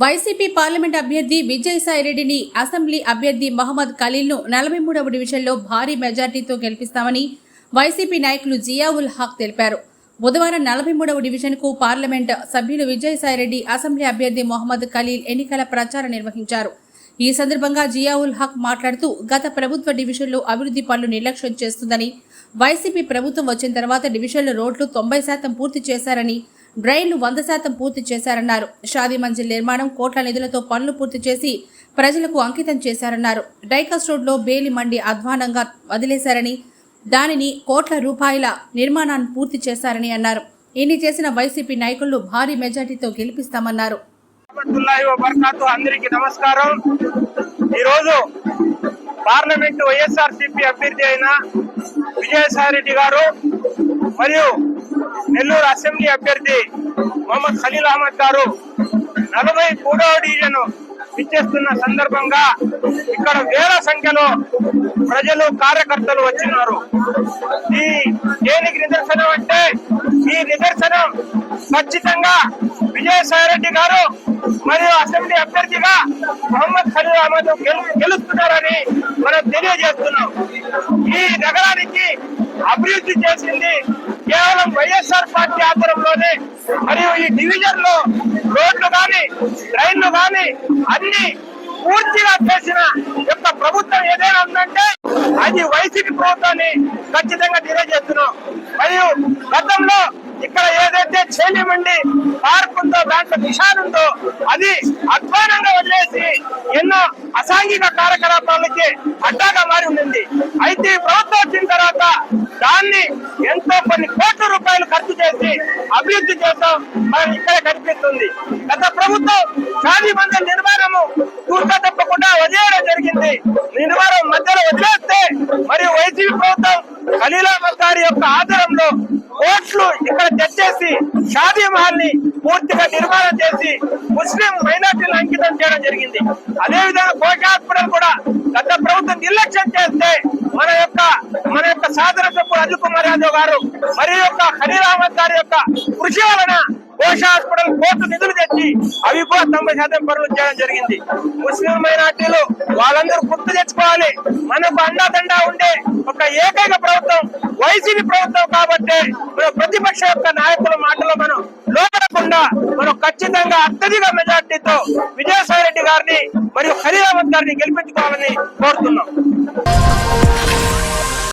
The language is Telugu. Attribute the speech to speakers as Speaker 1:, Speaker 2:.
Speaker 1: వైసీపీ పార్లమెంట్ అభ్యర్థి విజయసాయి రెడ్డిని అసెంబ్లీ అభ్యర్థి మహమ్మద్ ఖలీల్ను నలభై మూడవ డివిజన్లో భారీ మెజార్టీతో గెలిపిస్తామని వైసీపీ నాయకులు జియావుల్ హక్ తెలిపారు. బుధవారం నలభై మూడవ డివిజన్కు పార్లమెంట్ సభ్యులు విజయసాయిరెడ్డి అసెంబ్లీ అభ్యర్థి మహమ్మద్ ఖలీల్ ఎన్నికల ప్రచారం నిర్వహించారు. ఈ సందర్భంగా జియావుల్ హక్ మాట్లాడుతూ గత ప్రభుత్వ డివిజన్లో అభివృద్ధి పనులు నిర్లక్ష్యం చేస్తుందని వైసీపీ ప్రభుత్వం వచ్చిన తర్వాత డివిజన్ల రోడ్లు తొంభై శాతం పూర్తి చేశారని డ్రైన్లు వంద శాతం పూర్తి చేశారన్నారు. షాదీ మంజిల్ నిర్మాణం కోట్ల నిధులతో పనులు పూర్తి చేసి ప్రజలకు అంకితం చేశారన్నారు. డైకస్ రోడ్లో బేలి మండి అధ్వానంగా వదిలేశారని దానిని కోట్ల రూపాయల నిర్మాణాన్ని పూర్తి చేశారని అన్నారు. ఇన్ని చేసిన వైసీపీ నాయకులు భారీ మెజార్టీతో గెలిపిస్తామన్నారు.
Speaker 2: అందరికీ నమస్కారం. ఈరోజు పార్లమెంటు వైఎస్ఆర్ సిపి అభ్యర్థి అయిన విజయసాయి రెడ్డి గారు మరియు నెల్లూరు అసెంబ్లీ అభ్యర్థి మొహమ్మద్ ఖలీల్ అహ్మద్ గారు నలభై మూడవ డివిజన్ ఇచ్చేస్తున్న సందర్భంగా ఇక్కడ వేల సంఖ్యలో ప్రజలు కార్యకర్తలు వచ్చినారు. ఈ దేనికి నిదర్శనం అంటే ఈ నిదర్శనం ఖచ్చితంగా విజయసాయి రెడ్డి గారు మరియు అసెంబ్లీ అభ్యర్థిగా మొహమ్మద్ ఖలీల్ అహ్మద్ గెలు- గెలుస్తున్నారని మనం తెలియజేస్తున్నాం వైఎస్ఆర్ ఆధ్వర్యంలోనే మరియు ఈ డివిజన్లో రోడ్లు కానీ ట్రైన్లు కానీ అన్ని పూర్తిగా చేసిన యొక్క ప్రభుత్వం ఏదైనా ఉందంటే అది వైసీపీ ప్రభుత్వాన్ని ఖచ్చితంగా తెలియజేస్తున్నాం. మరియు గతంలో ఇక్కడ ఏదైతే చేలిమండి పార్క్ ఉందో దాంట్లో నిషాన్ ఉందో అది అధ్వానంగా వదిలేసి ఎన్నో అసాంఘిక కార్యకలాపాలకి అడ్డాగా మారి ఉండింది. అయితే ఈ ప్రభుత్వం వచ్చిన తర్వాత దాన్ని ఎంతో కొన్ని కోట్ల అభివృద్ధి చేస్తాం మనం కనిపిస్తుంది. గత ప్రభుత్వం షాదీ మందిర నిర్మాణము కూర్చో తప్పకుండా వదిలేయడం జరిగింది. నిర్మాణం మధ్యలో వదిలేస్తే మరియు వైసీపీ ప్రభుత్వం ఖలీలాబాద్ గారి యొక్క ఆధారంలో కోట్లు ఇక్కడ తెచ్చేసి షాదీ మహల్ని పూర్తిగా నిర్మాణం చేసి ముస్లిం మైనార్టీలు అంకితం చేయడం జరిగింది. అదే విధంగా కోట కూడా గత ప్రభుత్వం నిర్లక్ష్యం చేస్తే మన యొక్క మన యొక్క సాధన సభ్యుడు అదుపు యాదవ్ గారు మరియు యొక్క హరిరామన్ గారి యొక్క కృషి వలన కోశ హాస్పిటల్ కోర్టు నిధులు తెచ్చి అవి కూడా తొంభై శాతం పనులు చేయడం జరిగింది. ముస్లిం మైనార్టీలు వాళ్ళందరూ గుర్తు తెచ్చుకోవాలి. మనకు అండాదండా ఉండే ఒక ఏకైక ప్రభుత్వం వైసీపీ ప్రభుత్వం కాబట్టి మన ప్రతిపక్ష యొక్క నాయకుల మాటలో మనం లోపడకుండా మనం ఖచ్చితంగా అత్యధిక మెజార్టీతో విజయసాయి రెడ్డి గారిని మరియు హరిరామన్ గారిని గెలిపించుకోవాలని కోరుతున్నాం.